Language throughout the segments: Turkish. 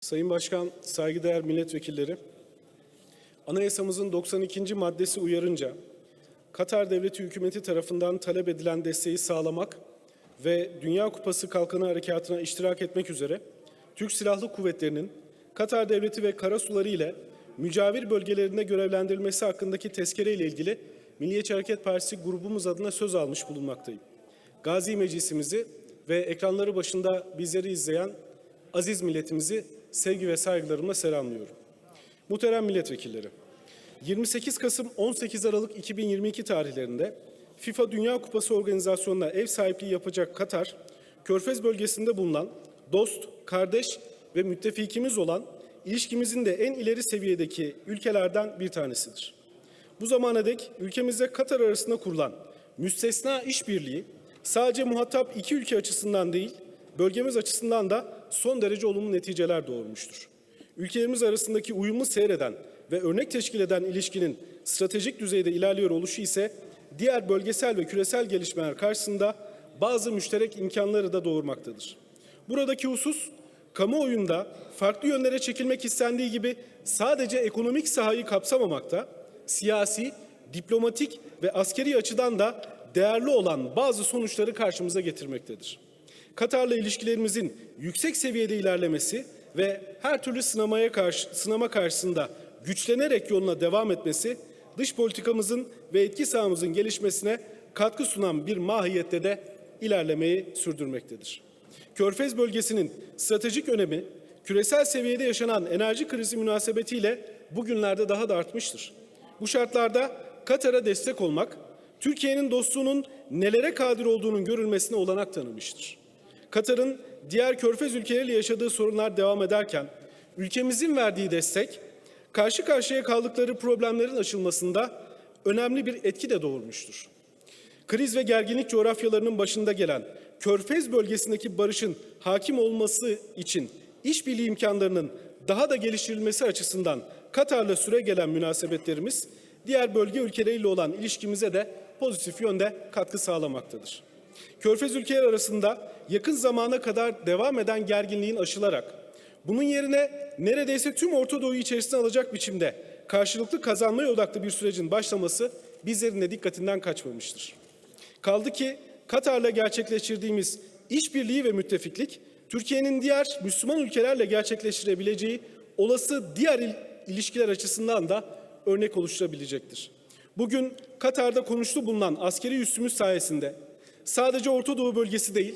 Sayın Başkan, saygıdeğer milletvekilleri, Anayasamızın 92. maddesi uyarınca Katar Devleti hükümeti tarafından talep edilen desteği sağlamak ve Dünya Kupası Kalkanı Harekatı'na iştirak etmek üzere Türk Silahlı Kuvvetleri'nin Katar Devleti ve karasuları ile mücavir bölgelerinde görevlendirilmesi hakkındaki tezkere ile ilgili Milliyetçi Hareket Partisi grubumuz adına söz almış bulunmaktayım. Gazi Meclisimizi ve ekranları başında bizleri izleyen aziz milletimizi sevgi ve saygılarımla selamlıyorum. Muhterem milletvekilleri, 28 Kasım 18 Aralık 2022 tarihlerinde FIFA Dünya Kupası organizasyonuna ev sahipliği yapacak Katar, Körfez bölgesinde bulunan dost, kardeş ve müttefikimiz olan ilişkimizin de en ileri seviyedeki ülkelerden bir tanesidir. Bu zamana dek ülkemizle Katar arasında kurulan müstesna işbirliği sadece muhatap iki ülke açısından değil, bölgemiz açısından da son derece olumlu neticeler doğurmuştur. Ülkelerimiz arasındaki uyumu seyreden ve örnek teşkil eden ilişkinin stratejik düzeyde ilerliyor oluşu ise diğer bölgesel ve küresel gelişmeler karşısında bazı müşterek imkanları da doğurmaktadır. Buradaki husus kamuoyunda farklı yönlere çekilmek istendiği gibi sadece ekonomik sahayı kapsamamakta, siyasi, diplomatik ve askeri açıdan da değerli olan bazı sonuçları karşımıza getirmektedir. Katar'la ilişkilerimizin yüksek seviyede ilerlemesi ve her türlü sınamaya karşı, sınama karşısında güçlenerek yoluna devam etmesi, dış politikamızın ve etki sahamızın gelişmesine katkı sunan bir mahiyette de ilerlemeyi sürdürmektedir. Körfez bölgesinin stratejik önemi, küresel seviyede yaşanan enerji krizi münasebetiyle bugünlerde daha da artmıştır. Bu şartlarda Katar'a destek olmak, Türkiye'nin dostluğunun nelere kadir olduğunun görülmesine olanak tanımıştır. Katar'ın diğer körfez ülkeleriyle yaşadığı sorunlar devam ederken ülkemizin verdiği destek karşı karşıya kaldıkları problemlerin aşılmasında önemli bir etki de doğurmuştur. Kriz ve gerginlik coğrafyalarının başında gelen Körfez bölgesindeki barışın hakim olması için işbirliği imkanlarının daha da geliştirilmesi açısından Katar'la süre gelen münasebetlerimiz diğer bölge ülkeleriyle olan ilişkimize de pozitif yönde katkı sağlamaktadır. Körfez ülkeler arasında yakın zamana kadar devam eden gerginliğin aşılarak bunun yerine neredeyse tüm Orta Doğu'yu içerisine alacak biçimde karşılıklı kazanmaya odaklı bir sürecin başlaması bizlerin de dikkatinden kaçmamıştır. Kaldı ki Katar'la gerçekleştirdiğimiz işbirliği ve müttefiklik Türkiye'nin diğer Müslüman ülkelerle gerçekleştirebileceği olası diğer il- ilişkiler açısından da örnek oluşturabilecektir. Bugün Katar'da konuştu bulunan askeri üssümüz sayesinde sadece Orta Doğu bölgesi değil,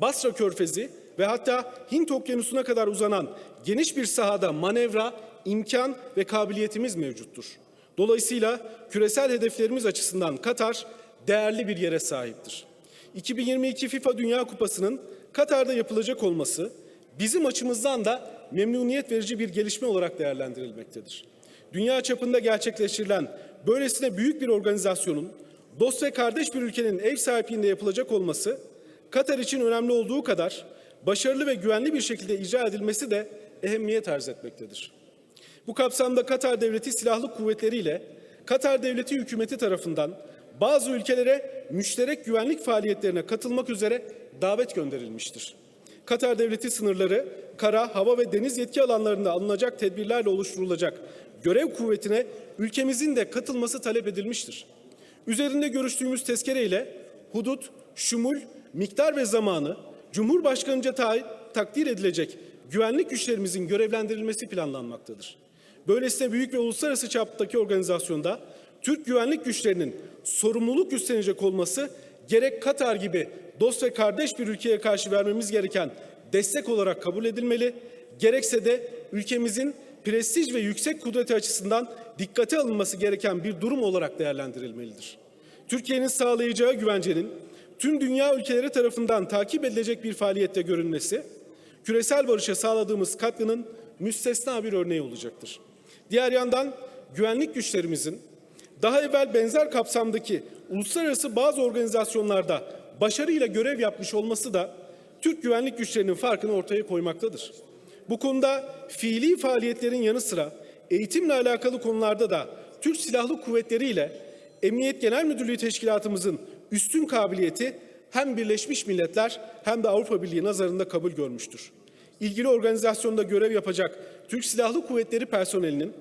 Basra Körfezi ve hatta Hint Okyanusu'na kadar uzanan geniş bir sahada manevra, imkan ve kabiliyetimiz mevcuttur. Dolayısıyla küresel hedeflerimiz açısından Katar değerli bir yere sahiptir. 2022 FIFA Dünya Kupası'nın Katar'da yapılacak olması bizim açımızdan da memnuniyet verici bir gelişme olarak değerlendirilmektedir. Dünya çapında gerçekleştirilen böylesine büyük bir organizasyonun dost ve kardeş bir ülkenin ev sahipliğinde yapılacak olması Katar için önemli olduğu kadar başarılı ve güvenli bir şekilde icra edilmesi de ehemmiyet arz etmektedir. Bu kapsamda Katar Devleti Silahlı Kuvvetleri ile Katar Devleti hükümeti tarafından bazı ülkelere müşterek güvenlik faaliyetlerine katılmak üzere davet gönderilmiştir. Katar Devleti sınırları, kara, hava ve deniz yetki alanlarında alınacak tedbirlerle oluşturulacak görev kuvvetine ülkemizin de katılması talep edilmiştir. Üzerinde görüştüğümüz tezkere ile hudut, şumul, miktar ve zamanı Cumhurbaşkanıca ta- takdir edilecek güvenlik güçlerimizin görevlendirilmesi planlanmaktadır. Böylesine büyük ve uluslararası çaptaki organizasyonda Türk güvenlik güçlerinin sorumluluk üstlenecek olması gerek Katar gibi dost ve kardeş bir ülkeye karşı vermemiz gereken destek olarak kabul edilmeli, gerekse de ülkemizin prestij ve yüksek kudreti açısından dikkate alınması gereken bir durum olarak değerlendirilmelidir. Türkiye'nin sağlayacağı güvencenin tüm dünya ülkeleri tarafından takip edilecek bir faaliyette görünmesi, küresel barışa sağladığımız katkının müstesna bir örneği olacaktır. Diğer yandan güvenlik güçlerimizin daha evvel benzer kapsamdaki uluslararası bazı organizasyonlarda başarıyla görev yapmış olması da Türk güvenlik güçlerinin farkını ortaya koymaktadır. Bu konuda fiili faaliyetlerin yanı sıra eğitimle alakalı konularda da Türk Silahlı Kuvvetleri ile Emniyet Genel Müdürlüğü Teşkilatımızın üstün kabiliyeti hem Birleşmiş Milletler hem de Avrupa Birliği nazarında kabul görmüştür. ilgili organizasyonda görev yapacak Türk Silahlı Kuvvetleri personelinin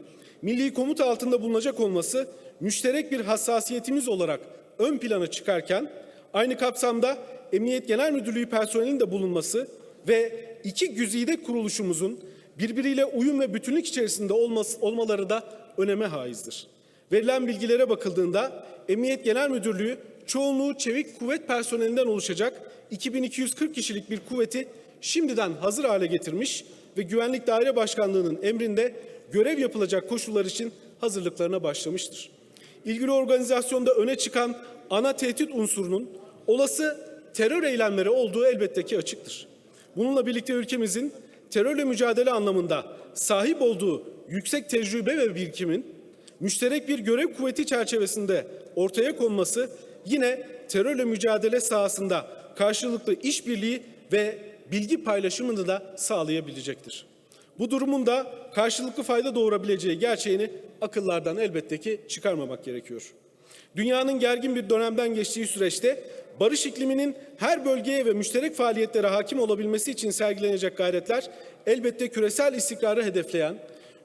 milli komuta altında bulunacak olması müşterek bir hassasiyetimiz olarak ön plana çıkarken aynı kapsamda Emniyet Genel Müdürlüğü personelinin de bulunması ve iki güzide kuruluşumuzun birbiriyle uyum ve bütünlük içerisinde olması, olmaları da öneme haizdir. Verilen bilgilere bakıldığında Emniyet Genel Müdürlüğü çoğunluğu çevik kuvvet personelinden oluşacak 2240 kişilik bir kuvveti şimdiden hazır hale getirmiş ve Güvenlik Daire Başkanlığı'nın emrinde görev yapılacak koşullar için hazırlıklarına başlamıştır. İlgili organizasyonda öne çıkan ana tehdit unsurunun olası terör eylemleri olduğu elbette ki açıktır. Bununla birlikte ülkemizin terörle mücadele anlamında sahip olduğu yüksek tecrübe ve birikimin müşterek bir görev kuvveti çerçevesinde ortaya konması yine terörle mücadele sahasında karşılıklı işbirliği ve bilgi paylaşımını da sağlayabilecektir. Bu durumun da karşılıklı fayda doğurabileceği gerçeğini akıllardan elbette ki çıkarmamak gerekiyor. Dünyanın gergin bir dönemden geçtiği süreçte barış ikliminin her bölgeye ve müşterek faaliyetlere hakim olabilmesi için sergilenecek gayretler elbette küresel istikrarı hedefleyen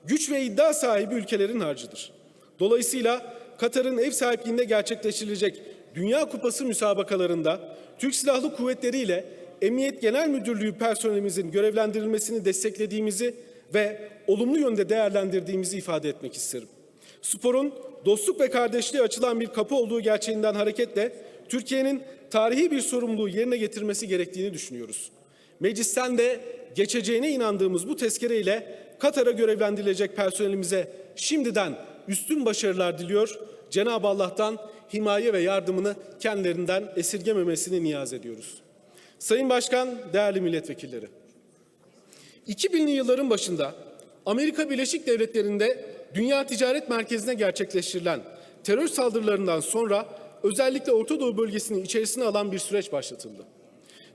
güç ve iddia sahibi ülkelerin harcıdır. Dolayısıyla Katar'ın ev sahipliğinde gerçekleştirilecek Dünya Kupası müsabakalarında Türk Silahlı Kuvvetleri ile Emniyet Genel Müdürlüğü personelimizin görevlendirilmesini desteklediğimizi ve olumlu yönde değerlendirdiğimizi ifade etmek isterim. Sporun dostluk ve kardeşliğe açılan bir kapı olduğu gerçeğinden hareketle Türkiye'nin tarihi bir sorumluluğu yerine getirmesi gerektiğini düşünüyoruz. Meclisten de geçeceğine inandığımız bu tezkereyle Katar'a görevlendirilecek personelimize şimdiden üstün başarılar diliyor. Cenab-ı Allah'tan himaye ve yardımını kendilerinden esirgememesini niyaz ediyoruz. Sayın Başkan, değerli milletvekilleri. 2000'li yılların başında Amerika Birleşik Devletleri'nde Dünya Ticaret Merkezi'ne gerçekleştirilen terör saldırılarından sonra özellikle Orta Doğu bölgesini içerisine alan bir süreç başlatıldı.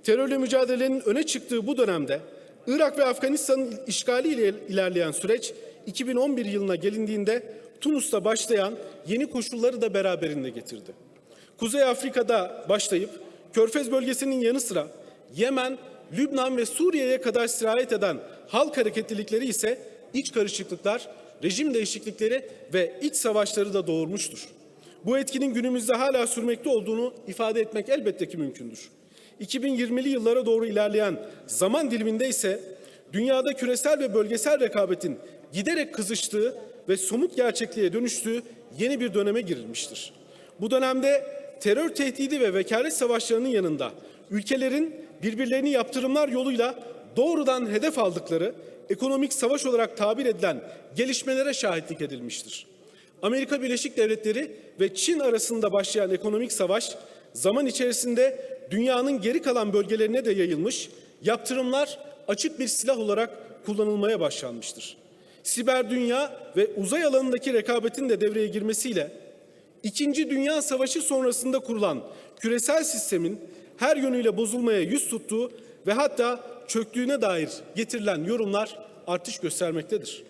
Terörle mücadelenin öne çıktığı bu dönemde Irak ve Afganistan'ın işgaliyle ilerleyen süreç 2011 yılına gelindiğinde Tunus'ta başlayan yeni koşulları da beraberinde getirdi. Kuzey Afrika'da başlayıp Körfez bölgesinin yanı sıra Yemen, Lübnan ve Suriye'ye kadar sirayet eden halk hareketlilikleri ise iç karışıklıklar, rejim değişiklikleri ve iç savaşları da doğurmuştur. Bu etkinin günümüzde hala sürmekte olduğunu ifade etmek elbette ki mümkündür. 2020'li yıllara doğru ilerleyen zaman diliminde ise dünyada küresel ve bölgesel rekabetin giderek kızıştığı ve somut gerçekliğe dönüştüğü yeni bir döneme girilmiştir. Bu dönemde terör tehdidi ve vekalet savaşlarının yanında ülkelerin birbirlerini yaptırımlar yoluyla doğrudan hedef aldıkları ekonomik savaş olarak tabir edilen gelişmelere şahitlik edilmiştir. Amerika Birleşik Devletleri ve Çin arasında başlayan ekonomik savaş zaman içerisinde dünyanın geri kalan bölgelerine de yayılmış, yaptırımlar açık bir silah olarak kullanılmaya başlanmıştır. Siber dünya ve uzay alanındaki rekabetin de devreye girmesiyle İkinci Dünya Savaşı sonrasında kurulan küresel sistemin her yönüyle bozulmaya yüz tuttuğu ve hatta çöktüğüne dair getirilen yorumlar artış göstermektedir.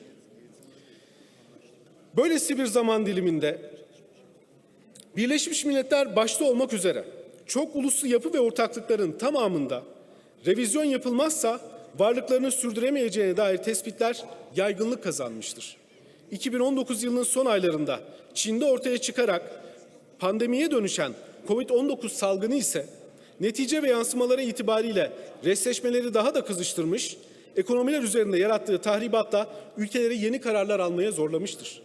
Böylesi bir zaman diliminde Birleşmiş Milletler başta olmak üzere çok uluslu yapı ve ortaklıkların tamamında revizyon yapılmazsa varlıklarını sürdüremeyeceğine dair tespitler yaygınlık kazanmıştır. 2019 yılının son aylarında Çin'de ortaya çıkarak pandemiye dönüşen COVID-19 salgını ise netice ve yansımaları itibariyle resleşmeleri daha da kızıştırmış, ekonomiler üzerinde yarattığı tahribatla ülkeleri yeni kararlar almaya zorlamıştır.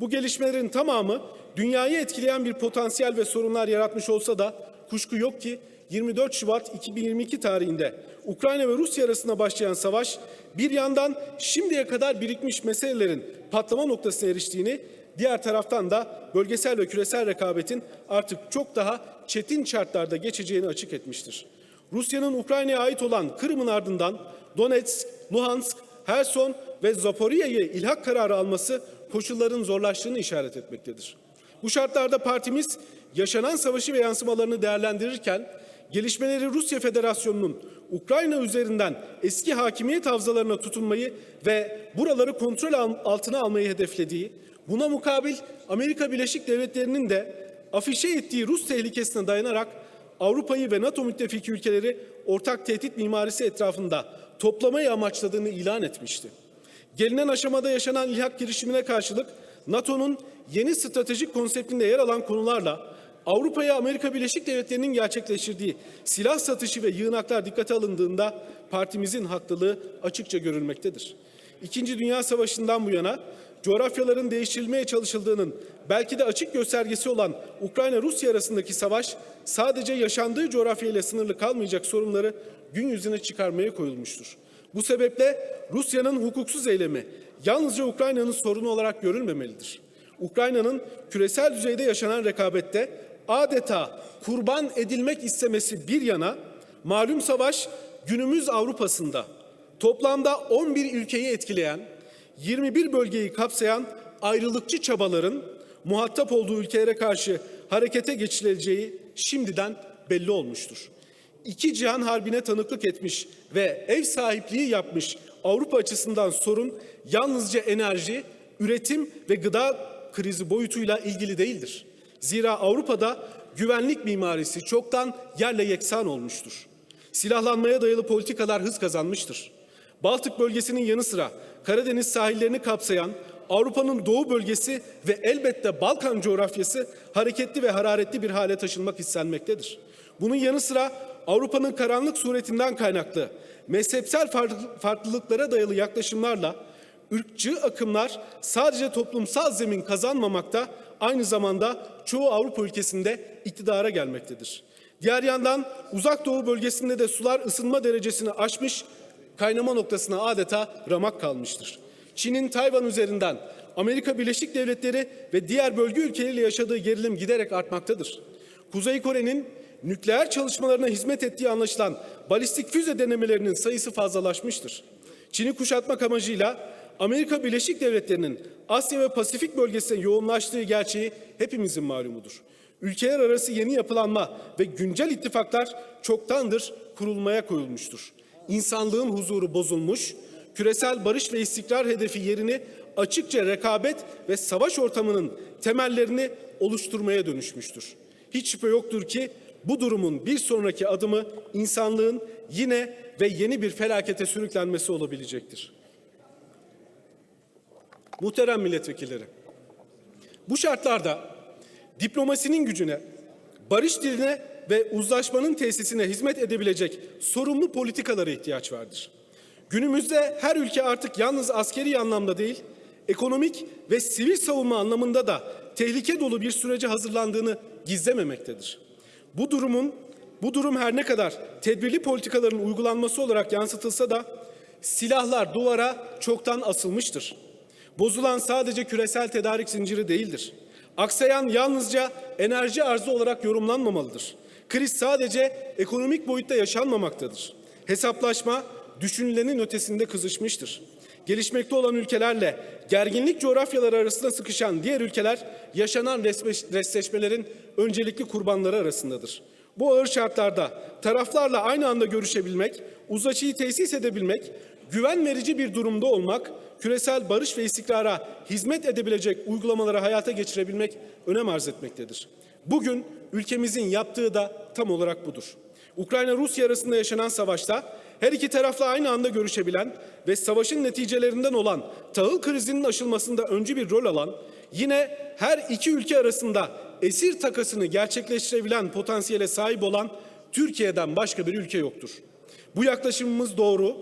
Bu gelişmelerin tamamı dünyayı etkileyen bir potansiyel ve sorunlar yaratmış olsa da kuşku yok ki 24 Şubat 2022 tarihinde Ukrayna ve Rusya arasında başlayan savaş bir yandan şimdiye kadar birikmiş meselelerin patlama noktasına eriştiğini, diğer taraftan da bölgesel ve küresel rekabetin artık çok daha çetin şartlarda geçeceğini açık etmiştir. Rusya'nın Ukrayna'ya ait olan Kırım'ın ardından Donetsk, Luhansk, Herson ve Zaporya'yı ilhak kararı alması koşulların zorlaştığını işaret etmektedir. Bu şartlarda partimiz yaşanan savaşı ve yansımalarını değerlendirirken gelişmeleri Rusya Federasyonu'nun Ukrayna üzerinden eski hakimiyet havzalarına tutunmayı ve buraları kontrol altına almayı hedeflediği, buna mukabil Amerika Birleşik Devletleri'nin de afişe ettiği Rus tehlikesine dayanarak Avrupa'yı ve NATO müttefiki ülkeleri ortak tehdit mimarisi etrafında toplamayı amaçladığını ilan etmişti. Gelinen aşamada yaşanan ilhak girişimine karşılık NATO'nun yeni stratejik konseptinde yer alan konularla Avrupa'ya Amerika Birleşik Devletleri'nin gerçekleştirdiği silah satışı ve yığınaklar dikkate alındığında partimizin haklılığı açıkça görülmektedir. İkinci Dünya Savaşı'ndan bu yana coğrafyaların değiştirilmeye çalışıldığının belki de açık göstergesi olan Ukrayna-Rusya arasındaki savaş sadece yaşandığı coğrafyayla sınırlı kalmayacak sorunları gün yüzüne çıkarmaya koyulmuştur. Bu sebeple Rusya'nın hukuksuz eylemi yalnızca Ukrayna'nın sorunu olarak görülmemelidir. Ukrayna'nın küresel düzeyde yaşanan rekabette adeta kurban edilmek istemesi bir yana malum savaş günümüz Avrupa'sında toplamda 11 ülkeyi etkileyen 21 bölgeyi kapsayan ayrılıkçı çabaların muhatap olduğu ülkelere karşı harekete geçileceği şimdiden belli olmuştur. İki cihan harbine tanıklık etmiş ve ev sahipliği yapmış Avrupa açısından sorun yalnızca enerji, üretim ve gıda krizi boyutuyla ilgili değildir. Zira Avrupa'da güvenlik mimarisi çoktan yerle yeksan olmuştur. Silahlanmaya dayalı politikalar hız kazanmıştır. Baltık bölgesinin yanı sıra Karadeniz sahillerini kapsayan Avrupa'nın doğu bölgesi ve elbette Balkan coğrafyası hareketli ve hararetli bir hale taşınmak istenmektedir. Bunun yanı sıra Avrupa'nın karanlık suretinden kaynaklı mezhepsel farklılıklara dayalı yaklaşımlarla ırkçı akımlar sadece toplumsal zemin kazanmamakta aynı zamanda çoğu Avrupa ülkesinde iktidara gelmektedir. Diğer yandan uzak doğu bölgesinde de sular ısınma derecesini aşmış kaynama noktasına adeta ramak kalmıştır. Çin'in Tayvan üzerinden Amerika Birleşik Devletleri ve diğer bölge ülkeleriyle yaşadığı gerilim giderek artmaktadır. Kuzey Kore'nin nükleer çalışmalarına hizmet ettiği anlaşılan balistik füze denemelerinin sayısı fazlalaşmıştır. Çin'i kuşatmak amacıyla Amerika Birleşik Devletleri'nin Asya ve Pasifik bölgesine yoğunlaştığı gerçeği hepimizin malumudur. Ülkeler arası yeni yapılanma ve güncel ittifaklar çoktandır kurulmaya koyulmuştur. İnsanlığın huzuru bozulmuş, küresel barış ve istikrar hedefi yerini açıkça rekabet ve savaş ortamının temellerini oluşturmaya dönüşmüştür. Hiç şüphe yoktur ki bu durumun bir sonraki adımı insanlığın yine ve yeni bir felakete sürüklenmesi olabilecektir. Muhterem milletvekilleri, bu şartlarda diplomasinin gücüne, barış diline ve uzlaşmanın tesisine hizmet edebilecek sorumlu politikalara ihtiyaç vardır. Günümüzde her ülke artık yalnız askeri anlamda değil, ekonomik ve sivil savunma anlamında da tehlike dolu bir sürece hazırlandığını gizlememektedir. Bu durumun bu durum her ne kadar tedbirli politikaların uygulanması olarak yansıtılsa da silahlar duvara çoktan asılmıştır. Bozulan sadece küresel tedarik zinciri değildir. Aksayan yalnızca enerji arzı olarak yorumlanmamalıdır. Kriz sadece ekonomik boyutta yaşanmamaktadır. Hesaplaşma düşünülenin ötesinde kızışmıştır. Gelişmekte olan ülkelerle gerginlik coğrafyaları arasında sıkışan diğer ülkeler yaşanan resleşmelerin öncelikli kurbanları arasındadır. Bu ağır şartlarda taraflarla aynı anda görüşebilmek, uzlaşıyı tesis edebilmek, güven verici bir durumda olmak, küresel barış ve istikrara hizmet edebilecek uygulamaları hayata geçirebilmek önem arz etmektedir. Bugün ülkemizin yaptığı da tam olarak budur. Ukrayna-Rusya arasında yaşanan savaşta her iki tarafla aynı anda görüşebilen ve savaşın neticelerinden olan tahıl krizinin aşılmasında öncü bir rol alan, yine her iki ülke arasında esir takasını gerçekleştirebilen potansiyele sahip olan Türkiye'den başka bir ülke yoktur. Bu yaklaşımımız doğru,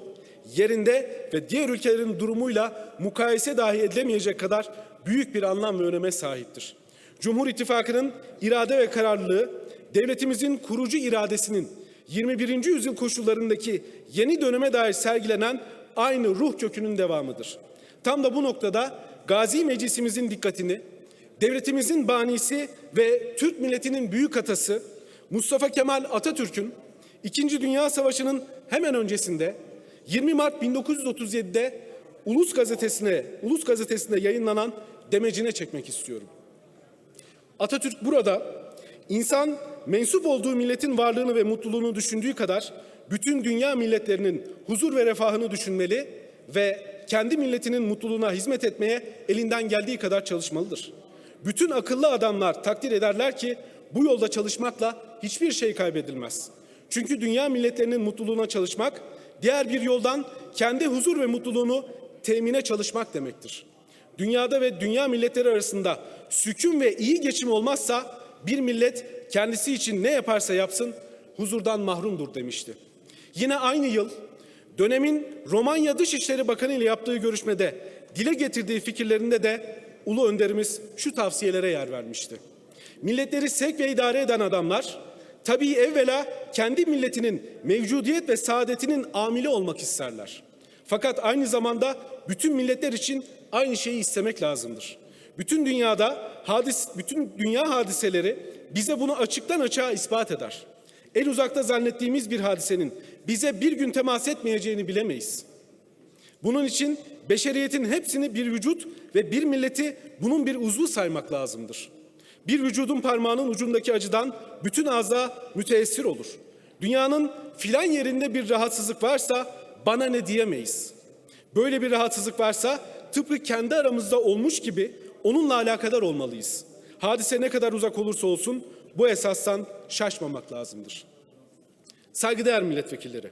yerinde ve diğer ülkelerin durumuyla mukayese dahi edilemeyecek kadar büyük bir anlam ve öneme sahiptir. Cumhur İttifakı'nın irade ve kararlılığı, devletimizin kurucu iradesinin 21. yüzyıl koşullarındaki yeni döneme dair sergilenen aynı ruh kökünün devamıdır. Tam da bu noktada Gazi Meclisimizin dikkatini, devletimizin banisi ve Türk milletinin büyük atası Mustafa Kemal Atatürk'ün İkinci Dünya Savaşı'nın hemen öncesinde 20 Mart 1937'de Ulus Gazetesi'ne Ulus Gazetesi'nde yayınlanan demecine çekmek istiyorum. Atatürk burada insan mensup olduğu milletin varlığını ve mutluluğunu düşündüğü kadar bütün dünya milletlerinin huzur ve refahını düşünmeli ve kendi milletinin mutluluğuna hizmet etmeye elinden geldiği kadar çalışmalıdır. Bütün akıllı adamlar takdir ederler ki bu yolda çalışmakla hiçbir şey kaybedilmez. Çünkü dünya milletlerinin mutluluğuna çalışmak diğer bir yoldan kendi huzur ve mutluluğunu temine çalışmak demektir. Dünyada ve dünya milletleri arasında sükun ve iyi geçim olmazsa bir millet kendisi için ne yaparsa yapsın huzurdan mahrumdur demişti. Yine aynı yıl dönemin Romanya Dışişleri Bakanı ile yaptığı görüşmede dile getirdiği fikirlerinde de ulu önderimiz şu tavsiyelere yer vermişti. Milletleri sevk ve idare eden adamlar tabii evvela kendi milletinin mevcudiyet ve saadetinin amili olmak isterler. Fakat aynı zamanda bütün milletler için aynı şeyi istemek lazımdır. Bütün dünyada hadis, bütün dünya hadiseleri bize bunu açıktan açığa ispat eder. El uzakta zannettiğimiz bir hadisenin bize bir gün temas etmeyeceğini bilemeyiz. Bunun için beşeriyetin hepsini bir vücut ve bir milleti bunun bir uzvu saymak lazımdır. Bir vücudun parmağının ucundaki acıdan bütün azda müteessir olur. Dünyanın filan yerinde bir rahatsızlık varsa bana ne diyemeyiz. Böyle bir rahatsızlık varsa tıpkı kendi aramızda olmuş gibi onunla alakadar olmalıyız. Hadise ne kadar uzak olursa olsun bu esastan şaşmamak lazımdır. Saygıdeğer milletvekilleri,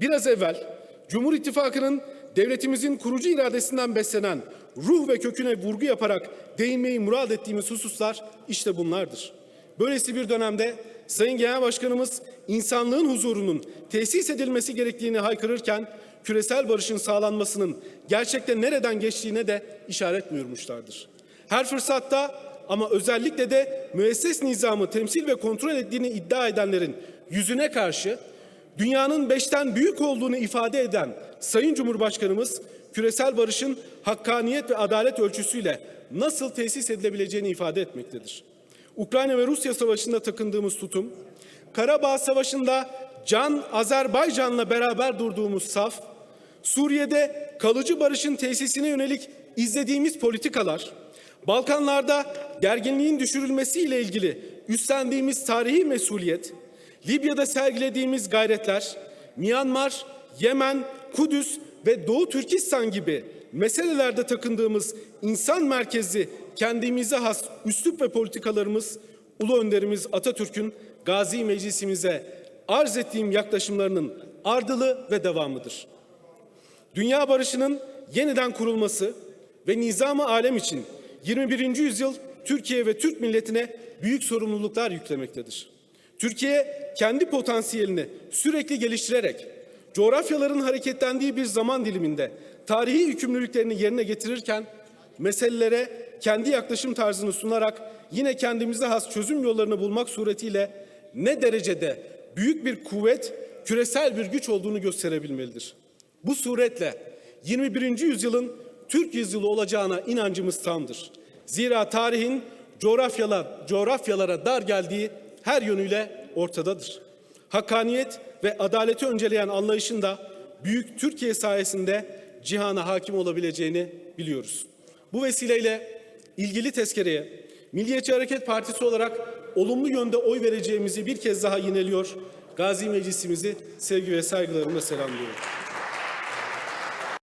biraz evvel Cumhur İttifakı'nın devletimizin kurucu iradesinden beslenen ruh ve köküne vurgu yaparak değinmeyi murad ettiğimiz hususlar işte bunlardır. Böylesi bir dönemde Sayın Genel Başkanımız insanlığın huzurunun tesis edilmesi gerektiğini haykırırken küresel barışın sağlanmasının gerçekte nereden geçtiğine de işaret buyurmuşlardır. Her fırsatta ama özellikle de müesses nizamı temsil ve kontrol ettiğini iddia edenlerin yüzüne karşı dünyanın beşten büyük olduğunu ifade eden Sayın Cumhurbaşkanımız küresel barışın hakkaniyet ve adalet ölçüsüyle nasıl tesis edilebileceğini ifade etmektedir. Ukrayna ve Rusya savaşında takındığımız tutum, Karabağ Savaşı'nda Can Azerbaycan'la beraber durduğumuz saf, Suriye'de kalıcı barışın tesisine yönelik izlediğimiz politikalar, Balkanlarda gerginliğin düşürülmesiyle ilgili üstlendiğimiz tarihi mesuliyet, Libya'da sergilediğimiz gayretler, Myanmar, Yemen, Kudüs ve Doğu Türkistan gibi meselelerde takındığımız insan merkezli kendimize has üslup ve politikalarımız Ulu Önderimiz Atatürk'ün Gazi Meclisimize arz ettiğim yaklaşımlarının ardılı ve devamıdır. Dünya barışının yeniden kurulması ve nizamı alem için 21. yüzyıl Türkiye ve Türk milletine büyük sorumluluklar yüklemektedir. Türkiye kendi potansiyelini sürekli geliştirerek coğrafyaların hareketlendiği bir zaman diliminde tarihi yükümlülüklerini yerine getirirken meselelere kendi yaklaşım tarzını sunarak yine kendimize has çözüm yollarını bulmak suretiyle ne derecede büyük bir kuvvet, küresel bir güç olduğunu gösterebilmelidir. Bu suretle 21. yüzyılın Türk yüzyılı olacağına inancımız tamdır. Zira tarihin coğrafyalar, coğrafyalara dar geldiği her yönüyle ortadadır. Hakkaniyet ve adaleti önceleyen anlayışın da büyük Türkiye sayesinde cihana hakim olabileceğini biliyoruz. Bu vesileyle ilgili tezkereye Milliyetçi Hareket Partisi olarak olumlu yönde oy vereceğimizi bir kez daha yineliyor. Gazi Meclisimizi sevgi ve saygılarımla selamlıyorum.